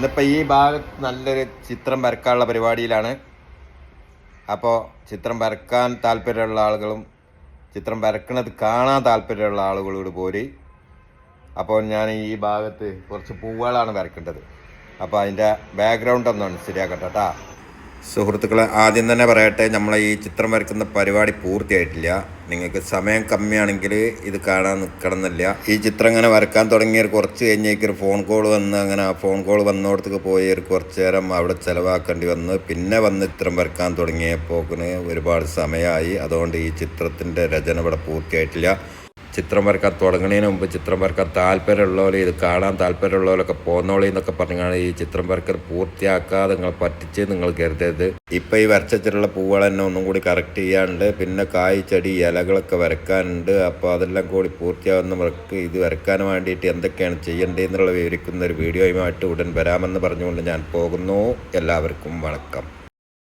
ഇന്നിപ്പോൾ ഈ ഭാഗത്ത് നല്ലൊരു ചിത്രം വരക്കാനുള്ള പരിപാടിയിലാണ്. അപ്പോൾ ചിത്രം വരക്കാൻ താല്പര്യമുള്ള ആളുകളും ചിത്രം വരക്കണത് കാണാൻ താല്പര്യമുള്ള ആളുകളോട് പോരി. അപ്പോൾ ഞാൻ ഈ ഭാഗത്ത് കുറച്ച് പൂവുകളാണ് വരക്കേണ്ടത് അപ്പോൾ അതിന്റെ ബാക്ക്ഗ്രൗണ്ട് ഒന്നാണ് ശരിയാക്കട്ടെ കേട്ടാ സുഹൃത്തുക്കളെ ആദ്യം തന്നെ പറയട്ടെ നമ്മളെ ഈ ചിത്രം വരയ്ക്കുന്ന പരിപാടി പൂർത്തിയായിട്ടില്ല. നിങ്ങൾക്ക് സമയം കമ്മിയാണെങ്കിൽ ഇത് കാണാൻ നിൽക്കണം എന്നില്ല ഈ ചിത്രം ഇങ്ങനെ വരക്കാൻ തുടങ്ങിയ കുറച്ച് കഴിഞ്ഞേക്ക് ഒരു ഫോൺ കോൾ വന്ന് അങ്ങനെ ആ ഫോൺ കോൾ വന്നോടത്തേക്ക് പോയി ഒരു കുറച്ച് നേരം അവിടെ ചിലവാക്കേണ്ടി വന്ന് പിന്നെ വന്ന് ചിത്രം വരക്കാൻ തുടങ്ങിയപ്പോക്കിന് ഒരുപാട് സമയമായി. അതുകൊണ്ട് ഈ ചിത്രത്തിന്റെ രചന ഇവിടെ പൂർത്തിയായിട്ടില്ല. ചിത്രം വരക്കാൻ തുടങ്ങുന്നതിന് മുമ്പ് ചിത്രം വരക്കാൻ താല്പര്യമുള്ളവർ ഇത് കാണാൻ താല്പര്യമുള്ളവരൊക്കെ പോന്നോളി എന്നൊക്കെ പറഞ്ഞാണ് ഈ ചിത്രം വരക്കൽ പൂർത്തിയാക്കാതെ നിങ്ങൾ പറ്റിച്ച് നിങ്ങൾ കരുതരുത് ഇപ്പം ഈ വരച്ചിട്ടുള്ള പൂവുകൾ തന്നെ ഒന്നും കൂടി കറക്റ്റ് ചെയ്യാനുണ്ട് പിന്നെ കായ് ചെടി ഇലകളൊക്കെ വരക്കാനുണ്ട്. അപ്പോൾ അതെല്ലാം കൂടി പൂർത്തിയാവുന്നവർക്ക് ഇത് വരക്കാൻ വേണ്ടിയിട്ട് എന്തൊക്കെയാണ് ചെയ്യേണ്ടതെന്നുള്ള വിവരിക്കുന്ന ഒരു വീഡിയോയുമായിട്ട് ഉടൻ വരാമെന്ന് പറഞ്ഞുകൊണ്ട് ഞാൻ പോകുന്നു. എല്ലാവർക്കും വണക്കം.